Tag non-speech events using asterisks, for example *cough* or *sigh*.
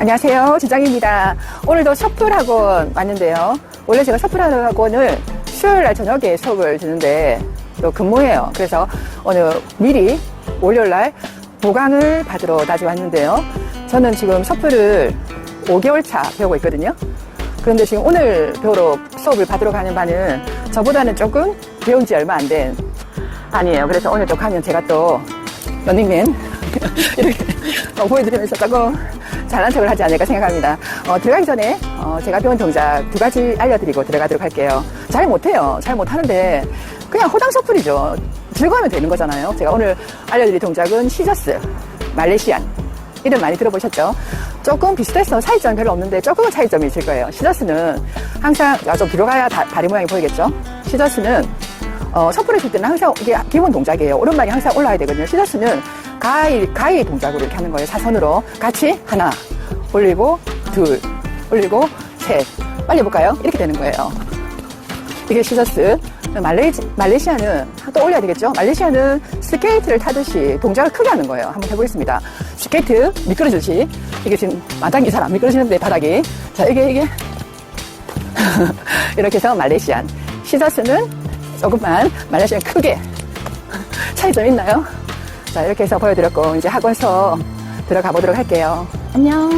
안녕하세요. 지장입니다. 오늘도 셔플 학원 왔는데요. 원래 제가 셔플 학원을 수요일 날 저녁에 수업을 듣는데 또 근무해요. 그래서 오늘 미리 월요일 날 보강을 받으러 다시 왔는데요. 저는 지금 셔플을 5개월 차 배우고 있거든요. 그런데 지금 오늘 배우러 수업을 받으러 가는 바는 저보다는 조금 배운 지 얼마 안된 아니에요. 그래서 오늘 또 가면 제가 또 런닝맨 *laughs* 이렇게 어, 보여드리면서 조금 잘난 척을 하지 않을까 생각합니다. 어, 들어가기 전에 어, 제가 배운 동작 두 가지 알려드리고 들어가도록 할게요. 잘 못해요. 잘 못하는데 그냥 호당 셔플이죠. 즐거우면 되는 거잖아요. 제가 오늘 알려드릴 동작은 시저스, 말레시안 이름 많이 들어보셨죠? 조금 비슷해서 차이점 별로 없는데 조금은 차이점이 있을 거예요. 시저스는 항상 아, 좀 뒤로 가야 다, 다리 모양이 보이겠죠? 시저스는 어, 셔플 했을 때는 항상 이게 기본 동작이에요. 오른발이 항상 올라야 되거든요. 시저스는 가위, 가위 동작으로 이렇게 하는 거예요. 사선으로. 같이 하나, 올리고, 둘, 올리고, 셋. 빨리 해볼까요? 이렇게 되는 거예요. 이게 시저스. 말레, 말레이시아는 또 올려야 되겠죠? 말레이시아는 스케이트를 타듯이 동작을 크게 하는 거예요. 한번 해보겠습니다. 스케이트 미끄러지듯이. 이게 지금 마당이 잘 안 미끄러지는데, 바닥이. 자, 이게, 이게. *laughs* 이렇게 해서 말레이시안. 시저스는 조금만, 말레이시안 크게. *laughs* 차이점 있나요? 자, 이렇게 해서 보여드렸고, 이제 학원 수업 들어가 보도록 할게요. 안녕.